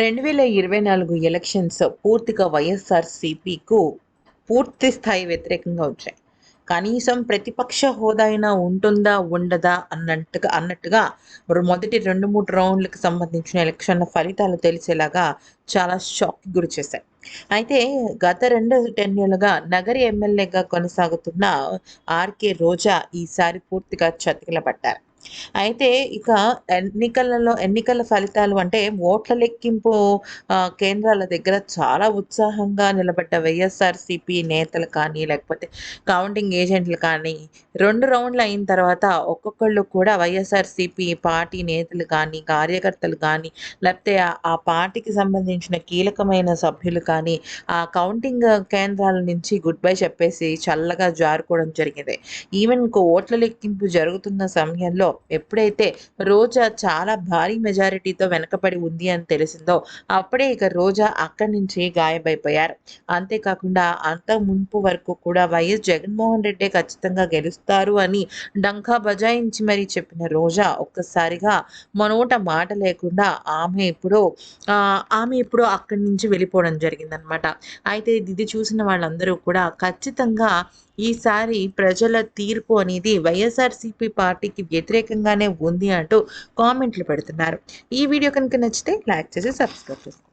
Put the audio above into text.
రెండు వేల ఇరవై నాలుగు ఎలక్షన్స్ పూర్తిగా వైఎస్ఆర్సీపీకు పూర్తి స్థాయి వ్యతిరేకంగా వచ్చాయి. కనీసం ప్రతిపక్ష హోదా అయినా ఉంటుందా ఉండదా అన్నట్టుగా అన్నట్టుగా మొదటి రెండు మూడు రౌండ్లకు సంబంధించిన ఎలక్షన్ ఫలితాలు తెలిసేలాగా చాలా షాక్ గురి చేశాయి. అయితే గత రెండు టెన్యూలుగా నగరి ఎమ్మెల్యేగా కొనసాగుతున్న ఆర్కే రోజా ఈసారి పూర్తిగా చతికిలబడ్డారు. అయితే ఇక ఎన్నికలలో ఎన్నికల ఫలితాలు అంటే ఓట్ల లెక్కింపు కేంద్రాల దగ్గర చాలా ఉత్సాహంగా నిలబడ్డ వైఎస్ఆర్సీపీ నేతలు కానీ లేకపోతే కౌంటింగ్ ఏజెంట్లు కానీ రెండు రౌండ్లు అయిన తర్వాత ఒక్కొక్కళ్ళు కూడా వైఎస్ఆర్సీపీ పార్టీ నేతలు కానీ కార్యకర్తలు కానీ లేకపోతే ఆ- పార్టీకి సంబంధించిన కీలకమైన సభ్యులు కానీ ఆ కౌంటింగ్ కేంద్రాల నుంచి గుడ్ బై చెప్పేసి చల్లగా జారుకోవడం జరిగింది. ఈవెన్ ఓట్ల లెక్కింపు జరుగుతున్న సమయంలో ఎప్పుడైతే రోజా చాలా భారీ మెజారిటీతో వెనకబడి ఉంది అని తెలిసిందో అప్పుడే ఇక రోజా అక్కడి నుంచి గాయమైపోయారు అంతేకాకుండా అంత మున్పు వరకు కూడా వైఎస్ జగన్మోహన్ రెడ్డి ఖచ్చితంగా గెలుస్తారు అని డంకా బజాయించి మరీ చెప్పిన రోజా ఒక్కసారిగా మనోట మాట లేకుండా ఆమె ఇప్పుడు ఆమె ఇప్పుడు అక్కడి నుంచి వెళ్ళిపోవడం జరిగిందనమాట. అయితే ఇది చూసిన వాళ్ళందరూ కూడా ఖచ్చితంగా ఈసారి ప్రజల తీర్పు అనేది వైఎస్ఆర్సీపీ పార్టీకి వ్యతిరేకంగానే ఉంది అంటూ కామెంట్లు పెడుతున్నారు. ఈ వీడియో కనుక నచ్చితే లైక్ చేసి సబ్స్క్రైబ్ చేసుకోండి.